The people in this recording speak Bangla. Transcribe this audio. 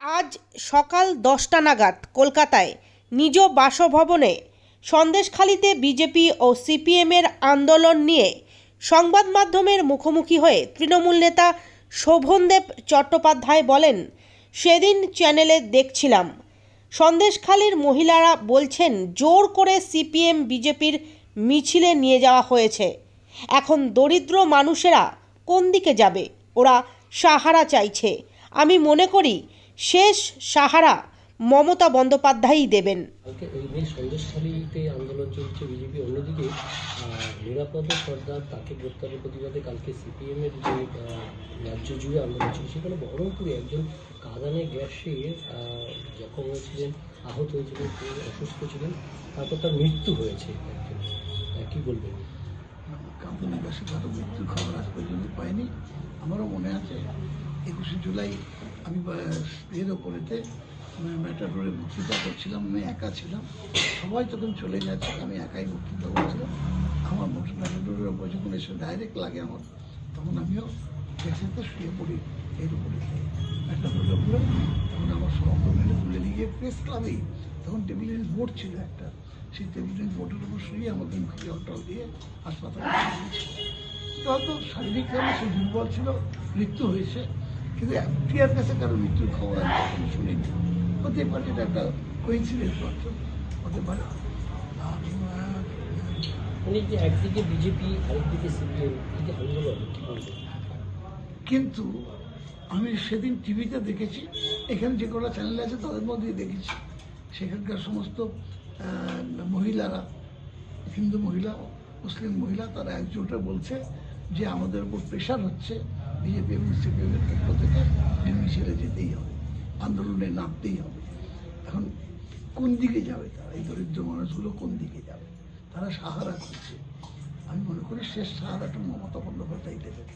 আজ সকাল দশটা নাগাদ কলকাতায় নিজ বাসভবনে সন্দেশখালিতে বিজেপি ও সিপিএমের আন্দোলন নিয়ে সংবাদ মাধ্যমের মুখোমুখি হয়ে তৃণমূল নেতা শোভনদেব চট্টোপাধ্যায় বলেন, সেদিন চ্যানেলে দেখছিলাম। সন্দেশখালীর মহিলারা বলছেন, জোর করে সিপিএম বিজেপির মিছিলে নিয়ে যাওয়া হয়েছে। এখন দরিদ্র মানুষেরা কোন দিকে যাবে? ওরা সাহারা চাইছে। আমি মনে করি শেষ সাহারা মমতা বন্দ্যোপাধ্যায়ই দেবেন। ওই দিন সন্দেশখালীতে আন্দোলন চলছে বিজেপি অন্যদিকে নিরাপদ সর্দার তাকে গ্রেপ্তারের প্রতিবাদে কালকে সিপিএম এর যে রাজ্য জুড়ে আন্দোলন ছিল সেখানে বহরমপুরে একজন কাঁদানে গ্যাসে জখম হয়েছিলেন আহত হয়েছিলেন অসুস্থ ছিলেন তারপর তার মৃত্যু হয়েছে একজন। কি বলবেন? কান্দনী বাসী কারও মৃত্যুর খবর আজ পর্যন্ত পাইনি। আমারও মনে আছে একুশে জুলাই আমি এর ওপরেতে ম্যাটাডোরে বক্তৃতা করছিলাম, আমি একা ছিলাম। সবাই তখন চলে যাচ্ছে, আমি একাই বক্তৃতা করছিলাম। আমার মোটর ম্যাটাডোরের ওপর যখন এসে ডাইরেক্ট লাগে আমার, তখন আমিও পেছনেতে শুয়ে পড়ি এর উপরে ম্যাটাডোরের উপরে তখন আমার সহকর্মীরা তুলে নিয়ে গিয়ে প্রেস ক্লাবেই তখন টেবিলের বোর্ড ছিল একটা। সেই টেবিলের বোর্ডের উপর শুয়ে আমাকে মুখে জল দিয়ে হাসপাতালে হয়তো শারীরিকভাবে সে দুর্বল ছিল, মৃত্যু হয়েছে। কিন্তু টিয়ার কাছে কারও মৃত্যুর খবর আমি শুনিনি। হতে পারে এটা একটা কোইন্সিডেন্স মাত্র হতে পারে। একদিকে বিজেপি আরেকদিকে সিপিএম আন্দোলন কিন্তু আমি সেদিন টিভিতে দেখেছি এখানে যে কটা চ্যানেল আছে তাদের মধ্যেই দেখেছি। সেখানকার সমস্ত মহিলারা হিন্দু মহিলা মুসলিম মহিলা তারা একজোটে বলছে যে আমাদের উপর প্রেশার হচ্ছে বিজেপি এবং সিপিএমের পক্ষ থেকে এই মিছিলে যেতেই হবে, আন্দোলনে নামতেই হবে। এখন কোন দিকে যাবে তারা? এই দরিদ্র মানুষগুলো কোন দিকে যাবে? তারা সাহারা করছে। আমি মনে করি শেষ সাহারাটা মমতা বন্দ্যোপাধ্যায় দেবেন